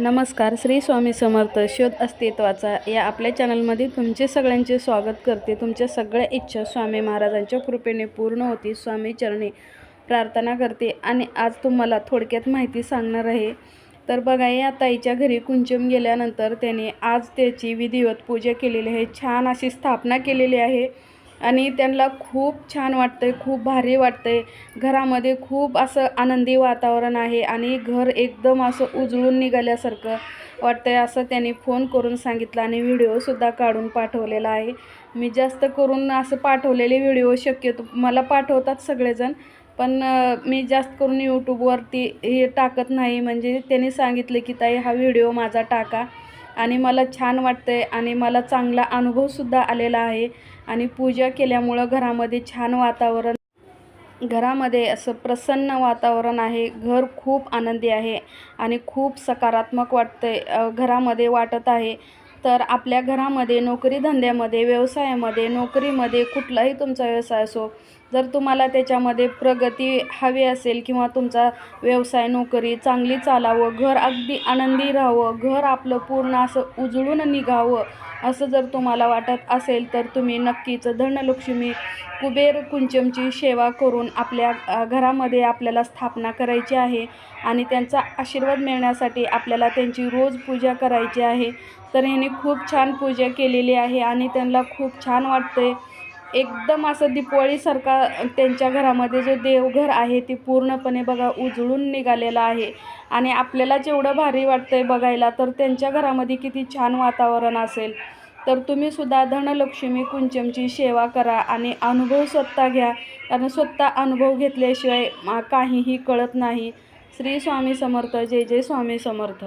नमस्कार श्री स्वामी समर्थ शोध अस्तित्वाचा या आपल्या चॅनलमध्ये तुमचे सगळ्यांचे स्वागत करते. तुमच्या सगळ्या इच्छा स्वामी महाराजांच्या कृपेने पूर्ण होती स्वामी चरणी प्रार्थना करते. आणि आज तुम्हाला थोडक्यात माहिती सांगणार आहे. तर बघा या ताईच्या घरी कुंचम गेल्यानंतर त्याने आज त्याची विधिवत पूजा केलेली आहे. छान अशी स्थापना केलेली आहे. आणि त्यांना खूप छान वाटतं आहे खूप भारी वाटतं आहे घरामध्ये खूप असं आनंदी वातावरण आहे आणि घर एकदम असं उजळून निघाल्यासारखं वाटतं आहे असं त्यांनी फोन करून सांगितलं आणि व्हिडिओसुद्धा काढून पाठवलेला आहे. मी जास्त करून असं पाठवलेले व्हिडिओ शक्यतो मला पाठवतात सगळेजण पण मी जास्त करून यूट्यूबवरती हे टाकत नाही. म्हणजे त्यांनी सांगितलं की ताई हा व्हिडिओ माझा टाका. आणि मला छान वाटतं आहे आणि मला चांगला अनुभवसुद्धा आलेला आहे. आणि पूजा केल्यामुळं घरामध्ये छान वातावरण घरामध्ये असं प्रसन्न वातावरण आहे. घर खूप आनंदी आहे आणि खूप सकारात्मक वाटतं आहे घरामध्ये वाटत आहे. तर आपल्या घरामध्ये नोकरी धंद्यामध्ये व्यवसायामध्ये नोकरीमध्ये कुठलाही तुमचा व्यवसाय असो जर तुम्हाला त्याच्यामध्ये प्रगती हवी असेल किंवा तुमचा व्यवसाय नोकरी चांगली चालावं घर अगदी आनंदी राहावं घर आपलं पूर्ण असं उजळून निघावं असं जर तुम्हाला वाटत असेल तर तुम्ही नक्कीच धनलक्ष्मी कुबेर कुंचमची सेवा करून आपल्या घरामध्ये आपल्याला स्थापना करायची आहे आणि त्यांचा आशीर्वाद मिळण्यासाठी आपल्याला त्यांची रोज पूजा करायची आहे. तर ह्यांनी खूप छान पूजा केलेली आहे आणि त्यांना खूप छान वाटते एकदम असं दीपवळीसारखा त्यांच्या घरामध्ये जो देवघर आहे ते पूर्णपणे बघा उजळून निघालेलं आहे. आणि आपल्याला जेवढं भारी वाटतं आहे बघायला तर त्यांच्या घरामध्ये किती छान वातावरण असेल. तर तुम्हीसुद्धा धनलक्ष्मी कुंचमची सेवा करा आणि अनुभव स्वतः घ्या. कारण स्वतः अनुभव घेतल्याशिवाय काहीही कळत नाही. श्री स्वामी समर्थ जय जय स्वामी समर्थ.